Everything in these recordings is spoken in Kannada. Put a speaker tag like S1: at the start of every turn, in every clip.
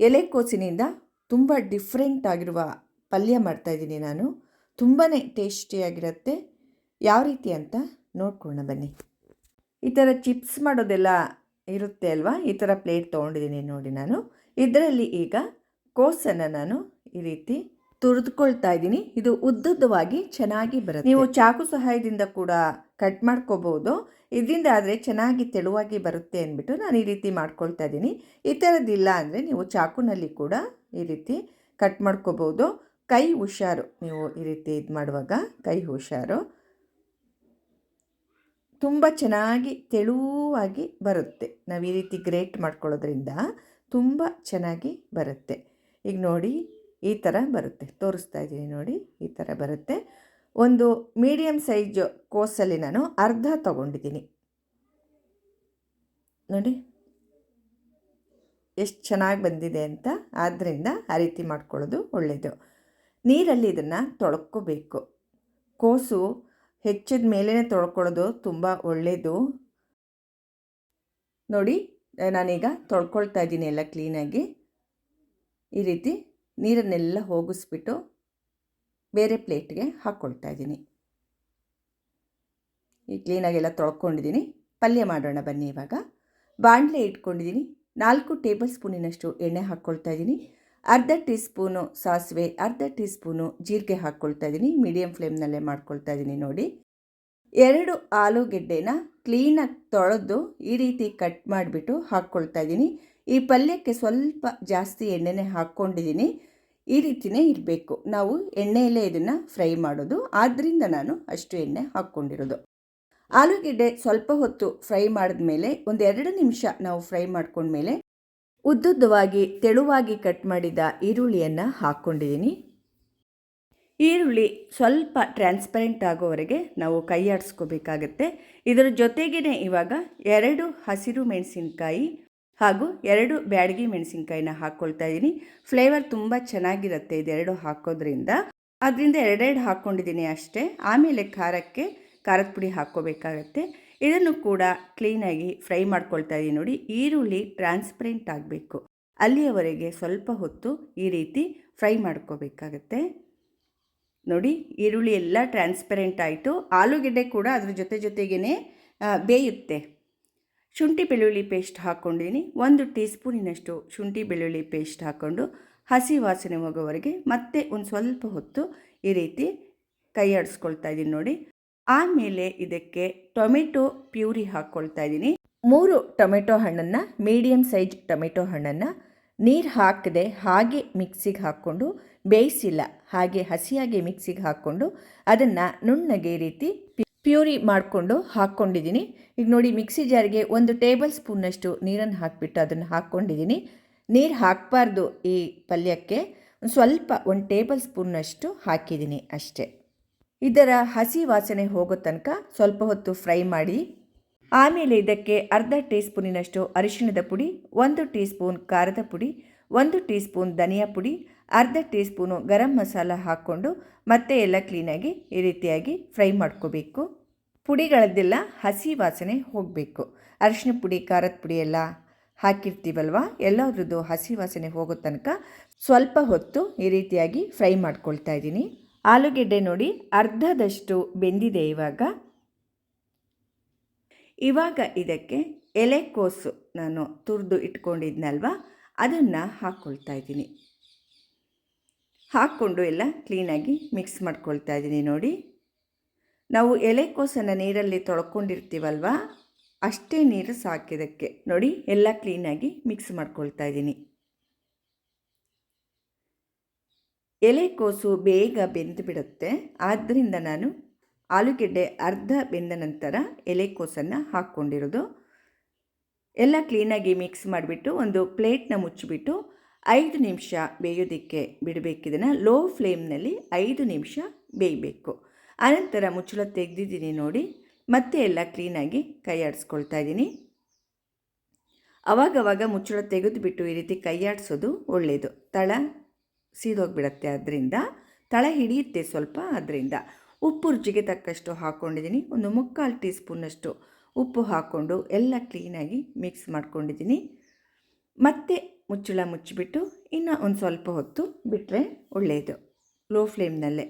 S1: ಎಲೆಕೋಸಿನಿಂದ ತುಂಬ ಡಿಫ್ರೆಂಟ್ ಆಗಿರುವ ಪಲ್ಯ ಮಾಡ್ತಾಯಿದ್ದೀನಿ ನಾನು. ತುಂಬಾ ಟೇಸ್ಟಿಯಾಗಿರುತ್ತೆ ಯಾವ ರೀತಿ ಅಂತ ನೋಡ್ಕೊಳ್ಳೋಣ ಬನ್ನಿ. ಈ ಥರ ಚಿಪ್ಸ್ ಮಾಡೋದೆಲ್ಲ ಇರುತ್ತೆ ಅಲ್ವಾ? ಈ ಥರ ಪ್ಲೇಟ್ ತೊಗೊಂಡಿದ್ದೀನಿ ನೋಡಿ ನಾನು. ಇದರಲ್ಲಿ ಈಗ ಕೋಸನ್ನು ನಾನು ಈ ರೀತಿ ತುರಿದುಕೊಳ್ತಾ ಇದ್ದೀನಿ. ಇದು ಉದ್ದುದ್ದವಾಗಿ ಚೆನ್ನಾಗಿ ಬರುತ್ತೆ. ನೀವು ಚಾಕು ಸಹಾಯದಿಂದ ಕೂಡ ಕಟ್ ಮಾಡ್ಕೋಬಹುದು ಇದರಿಂದ ಆದರೆ ಚೆನ್ನಾಗಿ ತೆಳುವಾಗಿ ಬರುತ್ತೆ ಅಂದ್ಬಿಟ್ಟು ನಾನು ಈ ರೀತಿ ಮಾಡ್ಕೊಳ್ತಾ ಇದ್ದೀನಿ. ಈ ಥರದ್ದಿಲ್ಲ ಅಂದರೆ ನೀವು ಚಾಕುನಲ್ಲಿ ಕೂಡ ಈ ರೀತಿ ಕಟ್ ಮಾಡ್ಕೋಬೋದು. ಕೈ ಹುಷಾರು, ನೀವು ಈ ರೀತಿ ಇದು ಮಾಡುವಾಗ ಕೈ ಹುಷಾರು. ತುಂಬ ಚೆನ್ನಾಗಿ ತೆಳುವಾಗಿ ಬರುತ್ತೆ. ನಾವು ಈ ರೀತಿ ಗ್ರೇಟ್ ಮಾಡ್ಕೊಳ್ಳೋದ್ರಿಂದ ತುಂಬ ಚೆನ್ನಾಗಿ ಬರುತ್ತೆ. ಈಗ ನೋಡಿ, ಈ ಥರ ಬರುತ್ತೆ. ತೋರಿಸ್ತಾ ಇದ್ದೀನಿ ನೋಡಿ, ಈ ಥರ ಬರುತ್ತೆ. ಒಂದು ಮೀಡಿಯಮ್ ಸೈಜ್ ಕೋಸಲ್ಲಿ ನಾನು ಅರ್ಧ ತಗೊಂಡಿದ್ದೀನಿ. ನೋಡಿ. ಎಷ್ಟು ಚೆನ್ನಾಗಿ ಬಂದಿದೆ ಅಂತ ಆದ್ದರಿಂದ ಆ ರೀತಿ ಮಾಡ್ಕೊಳ್ಳೋದು ಒಳ್ಳೆಯದು ನೀರಲ್ಲಿ ಇದನ್ನು ತೊಳ್ಕೋಬೇಕು. ಕೋಸು ಹೆಚ್ಚಿದ ಮೇಲೇ ತೊಳ್ಕೊಳ್ಳೋದು ತುಂಬ ಒಳ್ಳೆಯದು ನೋಡಿ, ನಾನೀಗ ತೊಳ್ಕೊಳ್ತಾ ಇದ್ದೀನಿ ಎಲ್ಲ ಕ್ಲೀನಾಗಿ ಈ ರೀತಿ ನೀರನ್ನೆಲ್ಲ ಹೋಗಿಸ್ಬಿಟ್ಟು ಬೇರೆ ಪ್ಲೇಟ್ಗೆ ಹಾಕ್ಕೊಳ್ತಾ ಇದ್ದೀನಿ. ಈ ಕ್ಲೀನಾಗೆಲ್ಲ ತೊಳ್ಕೊಂಡಿದ್ದೀನಿ. ಪಲ್ಯ ಮಾಡೋಣ ಬನ್ನಿ ಇವಾಗ. ಬಾಣಲೆ ಇಟ್ಕೊಂಡಿದ್ದೀನಿ. ನಾಲ್ಕು ಟೇಬಲ್ ಸ್ಪೂನಿನಷ್ಟು ಎಣ್ಣೆ ಹಾಕ್ಕೊಳ್ತಾ ಇದ್ದೀನಿ. ಅರ್ಧ ಟೀ ಸ್ಪೂನು ಸಾಸಿವೆ, ಅರ್ಧ ಟೀ ಸ್ಪೂನು ಜೀರಿಗೆ ಹಾಕ್ಕೊಳ್ತಾ ಇದ್ದೀನಿ. ಮೀಡಿಯಮ್ ಫ್ಲೇಮ್ನಲ್ಲೇ ಮಾಡ್ಕೊಳ್ತಾ ಇದ್ದೀನಿ ನೋಡಿ. ಎರಡು ಆಲೂಗೆಡ್ಡೆನ ಕ್ಲೀನಾಗಿ ತೊಳೆದು ಈ ರೀತಿ ಕಟ್ ಮಾಡಿಬಿಟ್ಟು ಹಾಕ್ಕೊಳ್ತಾ ಇದ್ದೀನಿ. ಈ ಪಲ್ಯಕ್ಕೆ ಸ್ವಲ್ಪ ಜಾಸ್ತಿ ಎಣ್ಣೆನೇ ಹಾಕ್ಕೊಂಡಿದ್ದೀನಿ. ಈ ರೀತಿಯೇ ಇರಬೇಕು. ನಾವು ಎಣ್ಣೆಯಲ್ಲೇ ಇದನ್ನು ಫ್ರೈ ಮಾಡೋದು. ಆದ್ದರಿಂದ ನಾನು ಅಷ್ಟು ಎಣ್ಣೆ ಹಾಕ್ಕೊಂಡಿರೋದು. ಆಲೂಗೆಡ್ಡೆ ಸ್ವಲ್ಪ ಹೊತ್ತು ಫ್ರೈ ಮಾಡಿದ್ಮೇಲೆ ಒಂದು ಎರಡು ನಿಮಿಷ ನಾವು ಫ್ರೈ ಮಾಡ್ಕೊಂಡ್ಮೇಲೆ ಉದ್ದುದ್ದವಾಗಿ, ತೆಳುವಾಗಿ ಕಟ್ ಮಾಡಿದ ಈರುಳ್ಳಿಯನ್ನು ಹಾಕ್ಕೊಂಡಿದ್ದೀನಿ ಈರುಳ್ಳಿ ಸ್ವಲ್ಪ ಟ್ರಾನ್ಸ್ಪರೆಂಟ್ ಆಗೋವರೆಗೆ ನಾವು ಕೈ ಆಡಿಸ್ಕೋಬೇಕಾಗತ್ತೆ ಇದರ ಜೊತೆಗೇ ಇವಾಗ ಎರಡು ಹಸಿರು ಮೆಣಸಿನ್ಕಾಯಿ ಹಾಗೂ ಎರಡು ಬ್ಯಾಡಗಿ ಮೆಣಸಿನ್ಕಾಯಿನ ಹಾಕ್ಕೊಳ್ತಾ ಇದ್ದೀನಿ ಫ್ಲೇವರ್ ತುಂಬ ಚೆನ್ನಾಗಿರುತ್ತೆ ಇದೆರಡು ಹಾಕೋದ್ರಿಂದ. ಅದರಿಂದ ಎರಡೆರಡು ಹಾಕ್ಕೊಂಡಿದ್ದೀನಿ ಅಷ್ಟೇ. ಆಮೇಲೆ ಖಾರಕ್ಕೆ ಖಾರದ ಪುಡಿ ಹಾಕ್ಕೋಬೇಕಾಗತ್ತೆ. ಇದನ್ನು ಕೂಡ ಕ್ಲೀನಾಗಿ ಫ್ರೈ ಮಾಡ್ಕೊಳ್ತಾ ಇದ್ದೀನಿ ನೋಡಿ. ಈರುಳ್ಳಿ ಟ್ರಾನ್ಸ್ಪರೆಂಟ್ ಆಗಬೇಕು. ಅಲ್ಲಿಯವರೆಗೆ ಸ್ವಲ್ಪ ಹೊತ್ತು ಈ ರೀತಿ ಫ್ರೈ ಮಾಡ್ಕೋಬೇಕಾಗತ್ತೆ. ನೋಡಿ, ಈರುಳ್ಳಿ ಎಲ್ಲ ಟ್ರಾನ್ಸ್ಪರೆಂಟ್ ಆಯಿತು. ಆಲೂಗೆಡ್ಡೆ ಕೂಡ ಅದ್ರ ಜೊತೆ ಜೊತೆಗೇ ಬೇಯುತ್ತೆ. ಶುಂಠಿ ಬೆಳ್ಳುಳ್ಳಿ ಪೇಸ್ಟ್ ಹಾಕ್ಕೊಂಡಿದ್ದೀನಿ. ಒಂದು ಟೀ ಸ್ಪೂನಿನಷ್ಟು ಶುಂಠಿ ಬೆಳ್ಳುಳ್ಳಿ ಪೇಸ್ಟ್ ಹಾಕ್ಕೊಂಡು ಹಸಿ ವಾಸನೆ ಹೋಗೋವರೆಗೆ ಮತ್ತೆ ಒಂದು ಸ್ವಲ್ಪ ಹೊತ್ತು ಈ ರೀತಿ ಕೈಯಾಡಿಸ್ಕೊಳ್ತಾ ಇದ್ದೀನಿ ನೋಡಿ. ಆಮೇಲೆ ಇದಕ್ಕೆ ಟೊಮೆಟೊ ಪ್ಯೂರಿ ಹಾಕ್ಕೊಳ್ತಾ ಇದ್ದೀನಿ. ಮೂರು ಟೊಮೆಟೊ ಹಣ್ಣನ್ನು ಮೀಡಿಯಮ್ ಸೈಜ್ ಟೊಮೆಟೊ ಹಣ್ಣನ್ನು ನೀರು ಹಾಕದೆ ಹಾಗೆ ಮಿಕ್ಸಿಗೆ ಹಾಕ್ಕೊಂಡು ಬೇಯಿಸಿಲ್ಲ, ಹಾಗೆ ಹಸಿಯಾಗಿ ಮಿಕ್ಸಿಗೆ ಹಾಕ್ಕೊಂಡು ಅದನ್ನು ನುಣ್ಣಗೆ ರೀತಿ ಪ್ಯೂರಿ ಮಾಡಿಕೊಂಡು ಹಾಕ್ಕೊಂಡಿದ್ದೀನಿ. ಈಗ ನೋಡಿ ಮಿಕ್ಸಿ ಜಾರಿಗೆ ಒಂದು ಟೇಬಲ್ ಸ್ಪೂನ್ನಷ್ಟು ನೀರನ್ನು ಹಾಕಿಬಿಟ್ಟು ಅದನ್ನು ಹಾಕ್ಕೊಂಡಿದ್ದೀನಿ. ನೀರು ಹಾಕಬಾರ್ದು ಈ ಪಲ್ಯಕ್ಕೆ. ಸ್ವಲ್ಪ ಒಂದು ಟೇಬಲ್ ಸ್ಪೂನ್ನಷ್ಟು ಹಾಕಿದ್ದೀನಿ ಅಷ್ಟೇ. ಇದರ ಹಸಿ ವಾಸನೆ ಹೋಗೋ ತನಕ ಸ್ವಲ್ಪ ಹೊತ್ತು ಫ್ರೈ ಮಾಡಿ. ಆಮೇಲೆ ಇದಕ್ಕೆ ಅರ್ಧ ಟೀ ಸ್ಪೂನಿನಷ್ಟು ಅರಿಶಿಣದ ಪುಡಿ, ಒಂದು ಟೀ ಸ್ಪೂನ್ ಖಾರದ ಪುಡಿ, ಒಂದು ಟೀ ಸ್ಪೂನ್ ಧನಿಯಾ ಪುಡಿ ಅರ್ಧ ಟೀ ಸ್ಪೂನು ಗರಂ ಮಸಾಲ ಹಾಕ್ಕೊಂಡು ಮತ್ತೆ ಎಲ್ಲ ಕ್ಲೀನಾಗಿ ಈ ರೀತಿಯಾಗಿ ಫ್ರೈ ಮಾಡ್ಕೋಬೇಕು. ಪುಡಿಗಳದ್ದೆಲ್ಲ, ಹಸಿ ವಾಸನೆ ಹೋಗಬೇಕು. ಅರಿಶಿನ ಪುಡಿ, ಖಾರದ ಪುಡಿ ಎಲ್ಲ ಹಾಕಿರ್ತೀವಲ್ವ? ಎಲ್ಲದ್ರದ್ದು ಹಸಿ ವಾಸನೆ ಹೋಗೋ ತನಕ ಸ್ವಲ್ಪ ಹೊತ್ತು ಈ ರೀತಿಯಾಗಿ ಫ್ರೈ ಮಾಡ್ಕೊಳ್ತಾ ಇದ್ದೀನಿ. ಆಲೂಗೆಡ್ಡೆ ನೋಡಿ, ಅರ್ಧದಷ್ಟು ಬೆಂದಿದೆ ಇವಾಗ. ಇವಾಗ ಇದಕ್ಕೆ ಎಲೆಕೋಸು ನಾನು ತುರಿದು ಇಟ್ಕೊಂಡಿದ್ನಲ್ವ? ಅದನ್ನು ಹಾಕ್ಕೊಳ್ತಾ ಇದ್ದೀನಿ. ಹಾಕ್ಕೊಂಡು ಎಲ್ಲ ಕ್ಲೀನಾಗಿ ಮಿಕ್ಸ್ ಮಾಡ್ಕೊಳ್ತಾ ಇದ್ದೀನಿ ನೋಡಿ. ನಾವು ಎಲೆಕೋಸನ್ನು ನೀರಲ್ಲಿ ತೊಳ್ಕೊಂಡಿರ್ತೀವಲ್ವ? ಅಷ್ಟೇ ನೀರು ಸಾಕಿದಕ್ಕೆ ನೋಡಿ, ಎಲ್ಲ ಕ್ಲೀನಾಗಿ ಮಿಕ್ಸ್ ಮಾಡ್ಕೊಳ್ತಾ ಇದ್ದೀನಿ. ಎಲೆಕೋಸು ಬೇಗ ಬೆಂದು ಬಿಡುತ್ತೆ. ಆದ್ದರಿಂದ ನಾನು ಆಲೂಗೆಡ್ಡೆ ಅರ್ಧ ಬೆಂದ ನಂತರ ಎಲೆಕೋಸನ್ನು ಹಾಕ್ಕೊಂಡಿರೋದು. ಎಲ್ಲ ಕ್ಲೀನಾಗಿ ಮಿಕ್ಸ್ ಮಾಡಿಬಿಟ್ಟು ಒಂದು ಪ್ಲೇಟ್ನ ಮುಚ್ಚಿಬಿಟ್ಟು ಐದು ನಿಮಿಷ ಬೇಯೋದಕ್ಕೆ ಬಿಡಬೇಕಿದನ್ನು ಲೋ ಫ್ಲೇಮ್ನಲ್ಲಿ ಐದು ನಿಮಿಷ ಬೇಯಬೇಕು. ಆನಂತರ ಮುಚ್ಚಳ ತೆಗೆದಿದ್ದೀನಿ ನೋಡಿ. ಮತ್ತೆ ಎಲ್ಲ ಕ್ಲೀನಾಗಿ ಕೈ ಆಡಿಸ್ಕೊಳ್ತಾ ಇದ್ದೀನಿ. ಅವಾಗವಾಗ ಮುಚ್ಚಳ ತೆಗೆದುಬಿಟ್ಟು ಈ ರೀತಿ ಕೈ ಆಡಿಸೋದು ಒಳ್ಳೆಯದು ತಳ ಸೀದೋಗಿಬಿಡತ್ತೆ ಅದರಿಂದ. ತಳ ಹಿಡಿಯುತ್ತೆ ಸ್ವಲ್ಪ ಅದರಿಂದ. ಉಪ್ಪು ರುಚಿಗೆ ತಕ್ಕಷ್ಟು ಹಾಕ್ಕೊಂಡಿದ್ದೀನಿ ಒಂದು ಮುಕ್ಕಾಲು ಟೀ ಸ್ಪೂನಷ್ಟು ಉಪ್ಪು ಹಾಕ್ಕೊಂಡು ಎಲ್ಲ ಕ್ಲೀನಾಗಿ ಮಿಕ್ಸ್ ಮಾಡ್ಕೊಂಡಿದ್ದೀನಿ. ಮತ್ತು ಮುಚ್ಚಳ ಮುಚ್ಚಿಬಿಟ್ಟು ಇನ್ನು ಒಂದು ಸ್ವಲ್ಪ ಹೊತ್ತು ಬಿಟ್ಟರೆ ಒಳ್ಳೆಯದು ಲೋ ಫ್ಲೇಮ್ನಲ್ಲೇ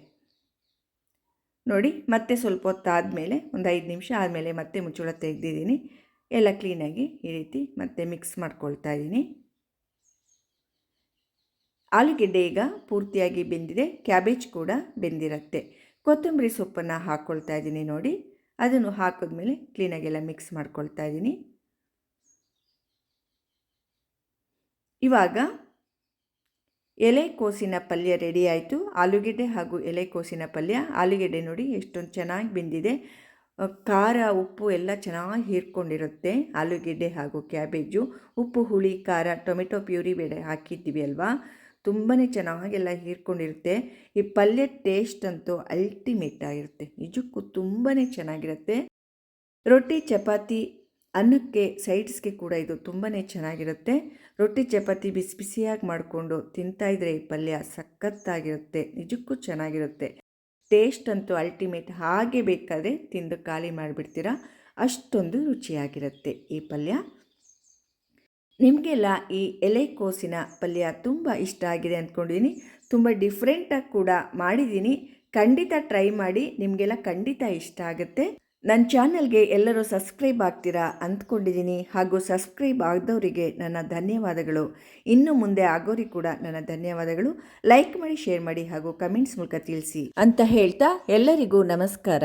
S1: ನೋಡಿ, ಮತ್ತೆ ಸ್ವಲ್ಪ ಹೊತ್ತು ಆದಮೇಲೆ ಒಂದು ಐದು ನಿಮಿಷ ಆದಮೇಲೆ ಮತ್ತೆ ಮುಚ್ಚಳ ತೆಗೆದಿದ್ದೀನಿ. ಎಲ್ಲ ಕ್ಲೀನಾಗಿ ಈ ರೀತಿ ಮತ್ತೆ ಮಿಕ್ಸ್ ಮಾಡ್ಕೊಳ್ತಾ ಇದ್ದೀನಿ. ಆಲೂಗೆಡ್ಡೆ ಈಗ ಪೂರ್ತಿಯಾಗಿ ಬೆಂದಿದೆ. ಕ್ಯಾಬೇಜ್ ಕೂಡ ಬೆಂದಿರುತ್ತೆ. ಕೊತ್ತಂಬರಿ ಸೊಪ್ಪನ್ನು ಹಾಕ್ಕೊಳ್ತಾ ಇದ್ದೀನಿ ನೋಡಿ. ಅದನ್ನು ಹಾಕಿದ್ಮೇಲೆ ಕ್ಲೀನಾಗೆಲ್ಲ ಮಿಕ್ಸ್ ಮಾಡ್ಕೊಳ್ತಾ ಇದ್ದೀನಿ. ಇವಾಗ ಎಲೆಕೋಸಿನ ಪಲ್ಯ ರೆಡಿ ಆಯಿತು. ಆಲೂಗೆಡ್ಡೆ ಹಾಗೂ ಎಲೆಕೋಸಿನ ಪಲ್ಯ. ಆಲೂಗೆಡ್ಡೆ ನೋಡಿ ಎಷ್ಟೊಂದು ಚೆನ್ನಾಗಿ ಬೆಂದಿದೆ. ಖಾರ, ಉಪ್ಪು ಎಲ್ಲ ಚೆನ್ನಾಗಿ ಹೀರ್ಕೊಂಡಿರುತ್ತೆ. ಆಲೂಗೆಡ್ಡೆ ಹಾಗೂ ಕ್ಯಾಬೇಜು. ಉಪ್ಪು, ಹುಳಿ, ಖಾರ, ಟೊಮೆಟೊ, ಪ್ಯೂರಿ ಬೇಳೆ ಹಾಕಿದ್ದೀವಿ ಅಲ್ವಾ? ತುಂಬಾ ಚೆನ್ನಾಗೆಲ್ಲ ಹೀರ್ಕೊಂಡಿರುತ್ತೆ. ಈ ಪಲ್ಯ ಟೇಸ್ಟ್ ಅಂತೂ ಅಲ್ಟಿಮೇಟ್ ಆಗಿರುತ್ತೆ. ನಿಜಕ್ಕೂ ತುಂಬಾ ಚೆನ್ನಾಗಿರುತ್ತೆ. ರೊಟ್ಟಿ, ಚಪಾತಿ ಅನ್ನಕ್ಕೆ, ಸೈಡ್ಸ್ಗೆ ಕೂಡ ಇದು ತುಂಬಾ ಚೆನ್ನಾಗಿರುತ್ತೆ. ರೊಟ್ಟಿ ಚಪಾತಿ ಬಿಸಿ ಬಿಸಿಯಾಗಿ ಮಾಡಿಕೊಂಡು ತಿಂತಾಯಿದ್ರೆ ಈ ಪಲ್ಯ ಸಖತ್ತಾಗಿರುತ್ತೆ, ನಿಜಕ್ಕೂ ಚೆನ್ನಾಗಿರುತ್ತೆ. ಟೇಸ್ಟ್ ಅಂತೂ ಅಲ್ಟಿಮೇಟ್ ಹಾಗೆ ಬೇಕಾದರೆ ತಿಂದು ಖಾಲಿ ಮಾಡಿಬಿಡ್ತೀರಾ? ಅಷ್ಟೊಂದು ರುಚಿಯಾಗಿರುತ್ತೆ ಈ ಪಲ್ಯ. ನಿಮಗೆಲ್ಲ ಈ ಎಲೆಕೋಸಿನ ಪಲ್ಯ ತುಂಬ ಇಷ್ಟ ಆಗಿದೆ ಅಂದ್ಕೊಂಡಿದ್ದೀನಿ ತುಂಬ ಡಿಫ್ರೆಂಟಾಗಿ ಕೂಡ ಮಾಡಿದ್ದೀನಿ ಖಂಡಿತ ಟ್ರೈ ಮಾಡಿ, ನಿಮಗೆಲ್ಲ ಖಂಡಿತ ಇಷ್ಟ ಆಗುತ್ತೆ. ನನ್ನ ಚಾನಲ್ಗೆ ಎಲ್ಲರೂ ಸಬ್ಸ್ಕ್ರೈಬ್ ಆಗ್ತೀರಾ ಅಂದ್ಕೊಂಡಿದ್ದೀನಿ ಹಾಗೂ ಸಬ್ಸ್ಕ್ರೈಬ್ ಆಗದವರಿಗೆ ನನ್ನ ಧನ್ಯವಾದಗಳು. ಇನ್ನು ಮುಂದೆ ಆಗೋರಿಗೆ ಕೂಡ ನನ್ನ ಧನ್ಯವಾದಗಳು. ಲೈಕ್ ಮಾಡಿ, ಶೇರ್ ಮಾಡಿ ಹಾಗೂ ಕಮೆಂಟ್ಸ್ ಮೂಲಕ ತಿಳಿಸಿ ಅಂತ ಹೇಳ್ತಾ ಎಲ್ಲರಿಗೂ ನಮಸ್ಕಾರ.